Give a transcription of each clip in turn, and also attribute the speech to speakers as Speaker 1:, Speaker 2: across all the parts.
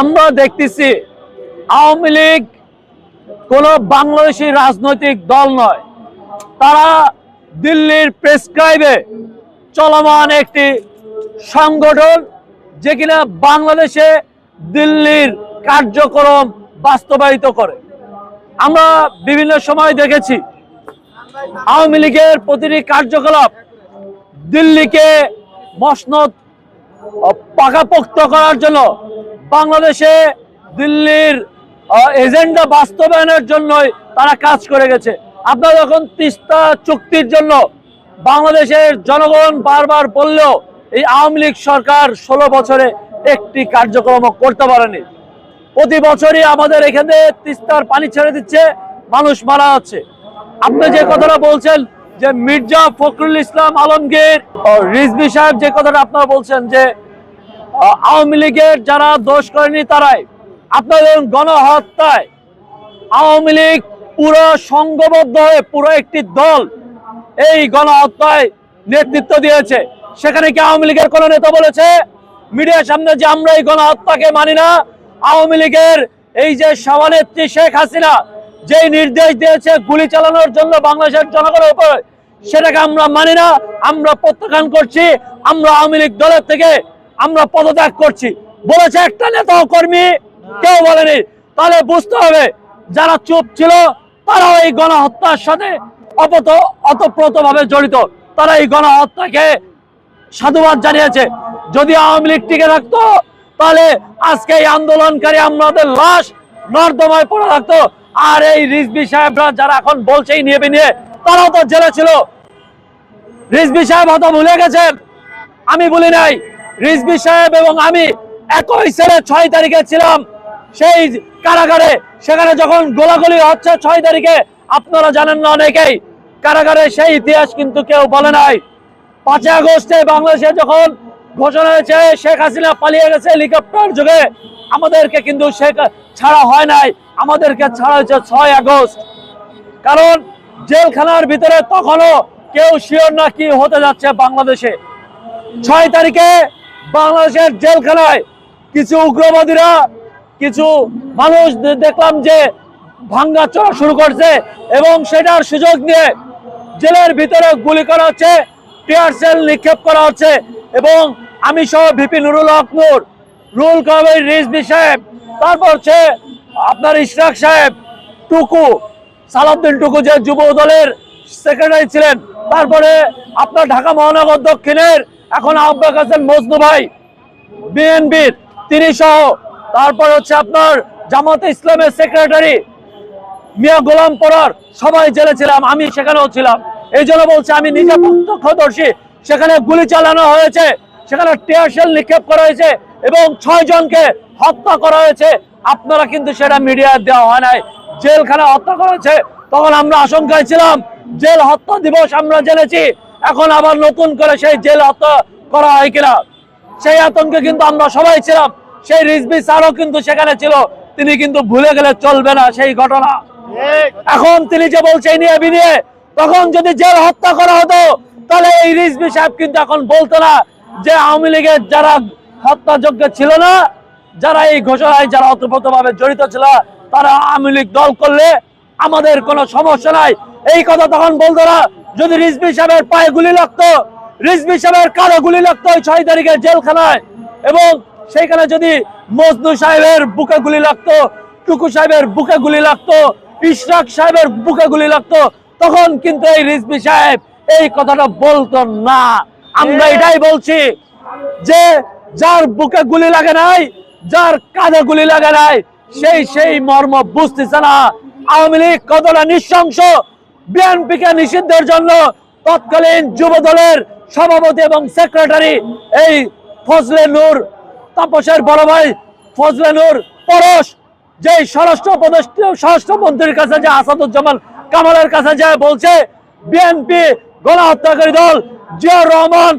Speaker 1: আমরা দেখতেছি আওয়ামী লীগ কোন বাংলাদেশি রাজনৈতিক দল নয়। তারা দিল্লির প্রেসক্রাইবে চলমান একটি সংগঠন যে কিনা বাংলাদেশে দিল্লির কার্যক্রম বাস্তবায়িত করে। আমরা বিভিন্ন সময় দেখেছি আওয়ামী লীগের প্রতিটি কার্যকলাপ দিল্লিকে মসনদ পাকাপোক্ত করার জন্য বাংলাদেশে দিল্লির এজেন্ডা বাস্তবায়নের জন্যই তারা কাজ করে গেছে। আপনারা যখন তিস্তা চুক্তির জন্য বাংলাদেশের জনগণ বারবার বললেও এই আওয়ামী লীগ সরকার ষোলো বছরে একটি কার্যক্রম করতে পারেনি। প্রতি বছরই আমাদের এখানে তিস্তার পানি ছেড়ে দিচ্ছে, মানুষ মারা যাচ্ছে। আপনি যে কথাটা বলছেন যে মির্জা ফখরুল ইসলাম আলমগীর রিজবি সাহেব যে কথাটা আপনারা বলছেন যে আওয়ামী লীগের যারা দোষ করেনি তারাই, আপনাদের গণহত্যায় আওয়ামী লীগ পুরো সংঘবদ্ধ হয়ে পুরো একটি দল এই গণহত্যায় নেতৃত্ব দিয়েছে। সেখানে কি আওয়ামী লীগের কোন নেতা বলেছে? মিডিয়ার সামনে যে আমরা এই গণহত্যাকে মানি না, আওয়ামী লীগের এই যে সভানেত্রী শেখ হাসিনা যে নির্দেশ দিয়েছে গুলি চালানোর জন্য বাংলাদেশের জনগণের উপর, সেটাকে আমরা মানি না, আমরা প্রত্যাখ্যান করছি, আমরা আওয়ামী লীগ দলের থেকে আমরা পদত্যাগ করছি। বলেছে একটা নেতা কর্মী, কেউ বলেনি। তাহলে বুঝতে হবে, যারা চুপ ছিল তারা এই গণহত্যার সাথে অপত অতপ্রত ভাবে জড়িত। তারা এই গণহত্যাকে সাধুবাদ জানিয়েছে। যদি আওয়ামী লীগ টিকে থাকতো, তাহলে আজকে এই আন্দোলনকারী আমাদের লাশ নর্দমায় পড়ে থাকতো। আর এই রিজবি সাহেবরা যারা এখন বলছেই নিয়ে নিয়ে তারাও তো জেলে ছিল। রিজবি সাহেব হয়তো ভুলে গেছেন। আমি বলি নাই রিজবি সাহেব এবং আমি একই সেরে ছয় তারিখে ছিলাম। সেই কারাগারে, সেখানে যখন গোলাগুলি হচ্ছে ছয় তারিখে, আপনারা জানেন না অনেকেই, কারাগারে সেই ইতিহাস কিন্তু কেউ বলে নাই। পাঁচই আগস্টে বাংলাদেশে যখন ঘোষণা হয়েছে, শেখ হাসিনা পালিয়ে গেছে হেলিকপ্টার যুগে, আমাদেরকে কিন্তু শেখ, ছাড়া হয় নাই। আমাদেরকে ছাড়া হয়েছে ছয় আগস্ট। কারণ জেলখানার ভিতরে তখনও কেউ শিওর না কি হতে যাচ্ছে বাংলাদেশে। ছয় তারিখে বাংলাদেশের জেলখানায় কিছু উগ্রবাদীরা, কিছু মানুষ দেখলাম যে ভাঙ্গা চড়া শুরু করছে এবং সেটার সুযোগ নিয়ে জেলের ভিতরে গুলি করা হচ্ছে, টিয়ার সেল নিক্ষেপ করা হচ্ছে এবং আমি সহ ভিপি নুরুল হক নূর, রুল কবির রিজবি সাহেব, তারপর হচ্ছে আপনার ইশরাক সাহেব, টুকু, সালাউদ্দিন টুকু যে যুব দলের সেক্রেটারি ছিলেন, তারপরে আপনার ঢাকা মহানগর দক্ষিণের এখন আহ্বায়ক আছেন মজনু ভাই, বিএনপির তিনি সহ তারপর হচ্ছে আপনার জামাতে ইসলামের সেক্রেটারি মিয়া গোলাম পরার, সবাই জেলে ছিলাম, আমি সেখানেও ছিলাম। এই জন্য বলছে, আমি নিজে প্রত্যক্ষদর্শী, সেখানে গুলি চালানো হয়েছে, সেখানে টিয়ার শেল নিক্ষেপ করা হয়েছে, এবং ছয় জনকে হত্যা করা হয়েছে। আপনারা কিন্তু সেটা মিডিয়া দেওয়া হয় নাই। জেলখানা হত্যা করেছে তখন আমরা আশঙ্কায় ছিলাম, জেল হত্যা দিবস আমরা জেনেছি। এখন আবার নতুন করে সেই জেল হত্যা করা হয় কিনা? সেই আতঙ্কে কিন্তু আমরা সবাই ছিলাম। সেই রিজবি স্যারও কিন্তু সেখানে ছিল। তিনি কিন্তু ভুলে গেলে চলবে না সেই ঘটনা। এখন তিনি যে বলছে এই নিয়ে তখন যদি জেল হত্যা করা হতো, তাহলে এই রিজবি সাহেব কিন্তু এখন বলতো না যে আওয়ামী লীগের যারা হত্যাযোগ্য ছিল না, যারা এই ঘোষণায় যারা অতপ্রত জড়িত ছিল, তারা আওয়ামী লীগ দল করলে আমাদের কোনো সমস্যা নাই। এই কথা তখন বলতো না। যদি রিজবি সাহেবের পায়ে গুলি লাগতো রিজবি সাহেবের কারও গুলি লাগতো ওই ছয় তারিখে জেলখানায়। এবং সেইখানে যদি মজনু সাহেবের বুকে গুলি লাগতো টুকু সাহেবের বুকে গুলি লাগতো ইশরাক সাহেবের বুকে গুলি লাগতো তখন কিন্তু এই রিজবি সাহেব এই কথাটা বলতো না। আমরা এটাই বলছি যে যার বুকে গুলি লাগে নাই যার কাঁধে গুলি লাগে নাই সেই সেই মর্ম বুঝতেছে না। আওয়ামী লীগ কতটা নৃশংস বিএনপিকে নিষিদ্ধের জন্য তৎকালীন যুব দলের সভাপতি এবং সেক্রেটারি এই ফজলে নূর, তাপসের বড় ভাই ফজলে নূর পরশ যে স্বরাষ্ট্র উপদেষ্টা, স্বরাষ্ট্রমন্ত্রীর কাছে যে আসাদুজ্জামান কামালের কাছে যে বলছে, বিএনপি গণহত্যাকারী দল জিয়াউর রহমান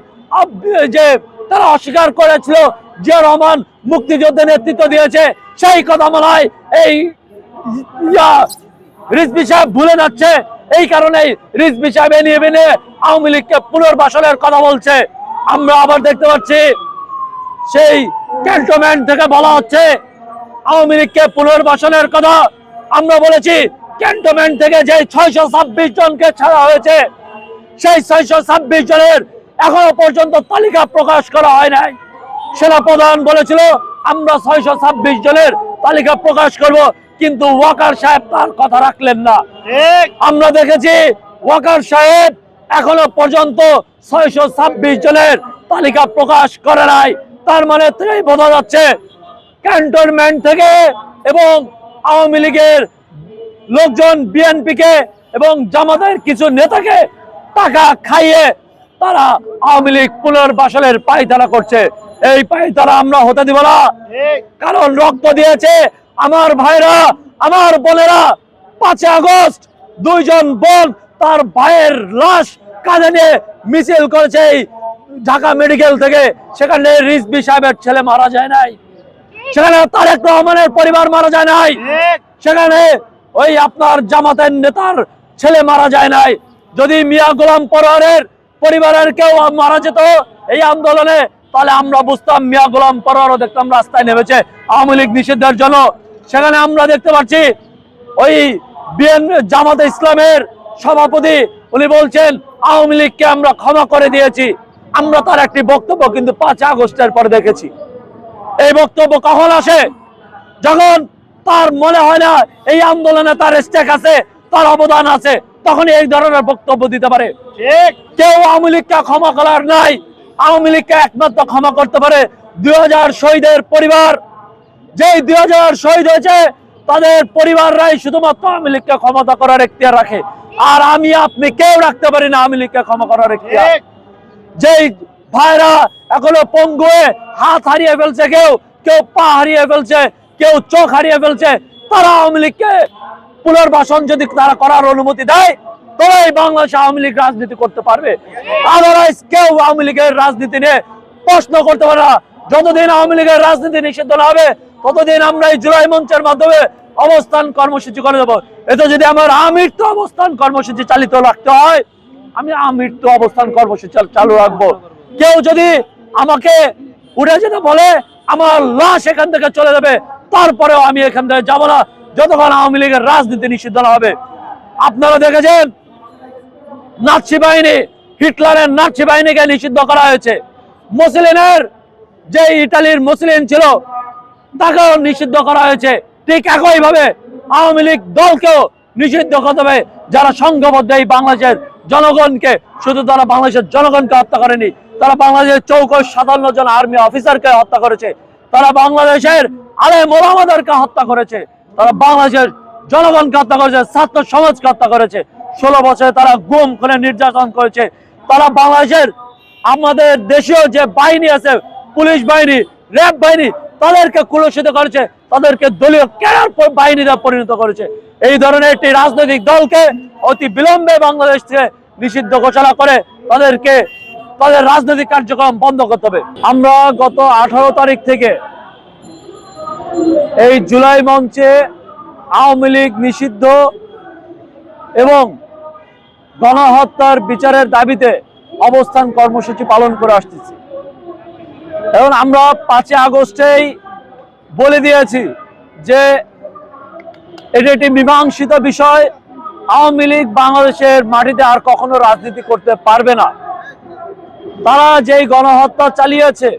Speaker 1: যে তারা অস্বীকার করেছিল, জিয়াউর রহমান মুক্তিযুদ্ধে নেতৃত্ব দিয়েছে, সেই কথা মনে হয় এই রিজবি সাহেব ভুলে যাচ্ছে। এই কারণেই রিজবি সাহেব এ নিয়ে বেনে আওয়ামী লীগকে পুনর্বাসনের কথা বলছে। আমরা আবার দেখতে পাচ্ছি, সেই ক্যান্টনমেন্ট থেকে বলা হচ্ছে, আওয়ামী লীগকে পুনর্বাসনের কথা। আমরা বলেছি, ক্যান্টনমেন্ট থেকে যে ছয়শো ছাব্বিশ জনকে ছাড়া হয়েছে, সেই ছয়শো ছাব্বিশ জনের এখনও পর্যন্ত তালিকা প্রকাশ করা হয় নাই। সেনা প্রধান বলেছিল, আমরা ছয়শো ছাব্বিশ জনের তালিকা প্রকাশ করব। কিন্তু ওয়াকার সাহেব তার কথা রাখলেন না। আমরা দেখেছি ওয়াকার সাহেব এখনও পর্যন্ত ছয়শো ছাব্বিশ জনের তালিকা প্রকাশ করে নাই। তার মানে থেকেই বোঝা যাচ্ছে ক্যান্টনমেন্ট থেকে এবং আওয়ামী লীগের লোকজন বিএনপি কে এবং জামাতের কিছু নেতাকে টাকা খাইয়ে তারা আওয়ামী লীগ পুনর্বাসনের পায়তারা করছে। এই পায়তারা আমরা হতে দিব না। কারণ রক্ত দিয়েছে আমার ভাইরা আমার বোনেরা পাঁচই আগস্ট দুইজন বোন তার ভাইয়ের লাশ কাঁধে নিয়ে মিছিল করেছে ঢাকা মেডিকেল থেকে। সেখানে রিজবি সাহেবের ছেলে মারা যায় নাই। সেখানে তারেক রহমানের পরিবার মারা যায় নাই। সেখানে ওই আপনার জামাতের নেতার ছেলে মারা যায় নাই। যদি মিয়া গোলাম পরোয়ারের পরিবারের কেউ মারা যেত এই আন্দোলনে তাহলে আমরা বুঝতাম মিয়া গোলাম পরোয়ারও দেখতাম রাস্তায় নেমেছে। আওয়ামী লীগ নিষিদ্ধের জন্য সেখানে আমরা দেখতে পাচ্ছি ওই বিএন জামাতে ইসলামের সভাপতি উনি বলছেন আওয়ামী লীগকে আমরা ক্ষমা করে দিয়েছি। আমরা তার একটি বক্তব্য কিন্তু পাঁচ আগস্টের পরে দেখেছি। এই বক্তব্য কখন আসে? যখন তার মনে হয় না এই আন্দোলনে তার স্টেক আছে তার অবদান আছে তখন এই ধরনের বক্তব্য দিতে পারে। কেউ আওয়ামী লীগকে ক্ষমা করার নাই। আওয়ামী লীগকে একমাত্র ক্ষমা করতে পারে দুই হাজার শহীদের পরিবার। যেই দুই হাজার শহীদ হয়েছে তাদের পরিবাররাই শুধুমাত্র আওয়ামী লীগকে ক্ষমতা করার এখতিয়ার রাখে। আর আমি আপনি কেউ রাখতে পারি না আওয়ামী লীগকে ক্ষমা করার এখতিয়ার। যেই ভাইরা এখনও পঙ্গুয়ে হাত হারিয়ে ফেলছে কেউ কেউ পা হারিয়ে ফেলছে কেউ চোখ হারিয়ে ফেলছে তারা আওয়ামী লীগকে পুনর্বাসন যদি তারা করার অনুমতি দেয় তবেই বাংলাদেশ আওয়ামী লীগ রাজনীতি করতে পারবে। আদারওয়াইজ কেউ আওয়ামী লীগের রাজনীতি নিয়ে প্রশ্ন করতে পারে না। যতদিন আওয়ামী লীগের রাজনীতি নিষিদ্ধ না হবে ততদিন আমরা এই জুলাই মঞ্চের মাধ্যমে অবস্থান কর্মসূচি করে দেবো? এতে যদি আমার আমৃত্যু অবস্থান কর্মসূচি চালিত রাখতে হয়, আমি আমৃত্যু অবস্থান কর্মসূচি চালু রাখব। কেউ যদি আমাকে উঠে যেতে বলে, আমার লাশ এখান থেকে চলে যাবে, তারপরেও আমি এখান থেকে যাব না। যতক্ষণ আওয়ামী লীগের রাজনীতি নিষিদ্ধ না হবে। আপনারা দেখেছেন, নাৎসি বাহিনী, হিটলারের নাৎসি বাহিনীকে নিষিদ্ধ করা হয়েছে। মুসলিনের যে ইটালির মুসলিম ছিল তাকেও নিষিদ্ধ করা হয়েছে। ঠিক একইভাবে আওয়ামী লীগ দলকেও নিষিদ্ধ করতে হবে। যারা সংঘবদ্ধ এই বাংলাদেশের জনগণকে, শুধু তারা বাংলাদেশের জনগণকে হত্যা করেনি, তারা বাংলাদেশের চৌকশ সাতান্ন জন আর্মি অফিসারকে হত্যা করেছে। তারা বাংলাদেশের আলে মোলামাদেরকে হত্যা করেছে। তারা বাংলাদেশের জনগণকে হত্যা করেছে, ছাত্র সমাজকে হত্যা করেছে। ষোলো বছরে তারা গুম করে নির্যাতন করেছে। তারা বাংলাদেশের আমাদের দেশীয় যে বাহিনী আছে, পুলিশ বাহিনী, র্যাব বাহিনী তাদেরকে কুলসিত করেছে, তাদেরকে দলীয় ক্যাডার বাহিনীতে পরিণত করেছে। এই ধরনের একটি রাজনৈতিক দলকে অতি বিলম্বে বাংলাদেশ থেকে নিষিদ্ধ ঘোষণা করে তাদেরকে তাদের রাজনৈতিক কার্যক্রম বন্ধ করতে হবে। আমরা গত আঠারো তারিখ থেকে এই জুলাই মঞ্চে আওয়ামী লীগ নিষিদ্ধ এবং গণহত্যার বিচারের দাবিতে অবস্থান কর্মসূচি পালন করে আসতেছি। এবং আমরা পাঁচই আগস্টেই বলে দিয়েছি যে এটি একটি মীমাংসিত বিষয়। আওয়ামী লীগ বাংলাদেশের মাটিতে আর কখনো রাজনীতি করতে পারবে না। তারা যেই গণহত্যা চালিয়েছে,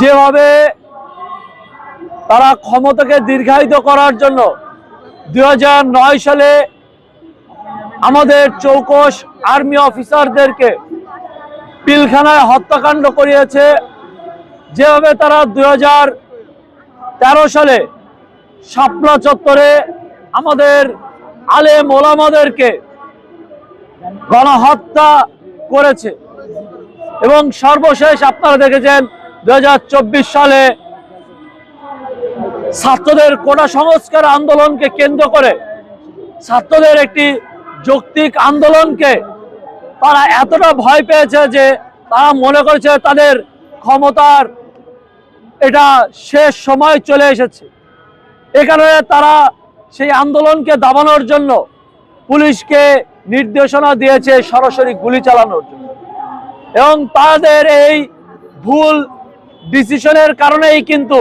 Speaker 1: যেভাবে তারা ক্ষমতাকে দীর্ঘায়িত করার জন্য দু হাজার নয় সালে আমাদের চৌকস আর্মি অফিসারদেরকে পিলখানায় হত্যাকাণ্ড করিয়েছে। যেভাবে তারা দুই সালে শাপলা চত্বরে আমাদের আলে ওলামাদেরকে গণহত্যা করেছে। এবং সর্বশেষ আপনারা দেখেছেন দু হাজার চব্বিশ সালে ছাত্রদের কোটা সংস্কার আন্দোলনকে কেন্দ্র করে ছাত্রদের একটি যৌক্তিক আন্দোলনকে তারা এতটা ভয় পেয়েছে যে তারা মনে করছে তাদের ক্ষমতার এটা শেষ সময় চলে এসেছে। এ কারণে তারা সেই আন্দোলনকে দাবানোর জন্য পুলিশকে নির্দেশনা দিয়েছে সরাসরি গুলি চালানোর জন্য। এবং তাদের এই ভুল ডিসিশনের কারণেই কিন্তু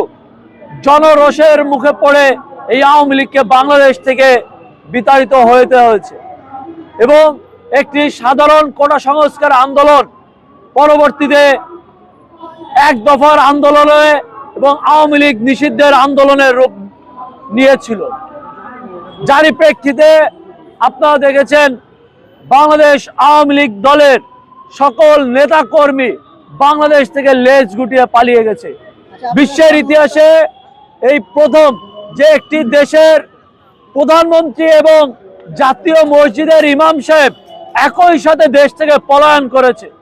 Speaker 1: জনরোষের মুখে পড়ে এই আওয়ামী লীগকে বাংলাদেশ থেকে বিতাড়িত হতে হয়েছে। এবং একটি সাধারণ কোটা সংস্কার আন্দোলন পরবর্তীতে এক দফার আন্দোলনে এবং আওয়ামী লীগ নিষিদ্ধের আন্দোলনের রূপ নিয়েছিল। যারই প্রেক্ষিতে আপনারা দেখেছেন, বাংলাদেশ আওয়ামী লীগ দলের সকল নেতাকর্মী বাংলাদেশ থেকে লেজ গুটিয়ে পালিয়ে গেছে। বিশ্বের ইতিহাসে এই প্রথম যে একটি দেশের প্রধানমন্ত্রী এবং জাতীয় মসজিদের ইমাম সাহেব একই সাথে দেশ থেকে পলায়ন করেছে।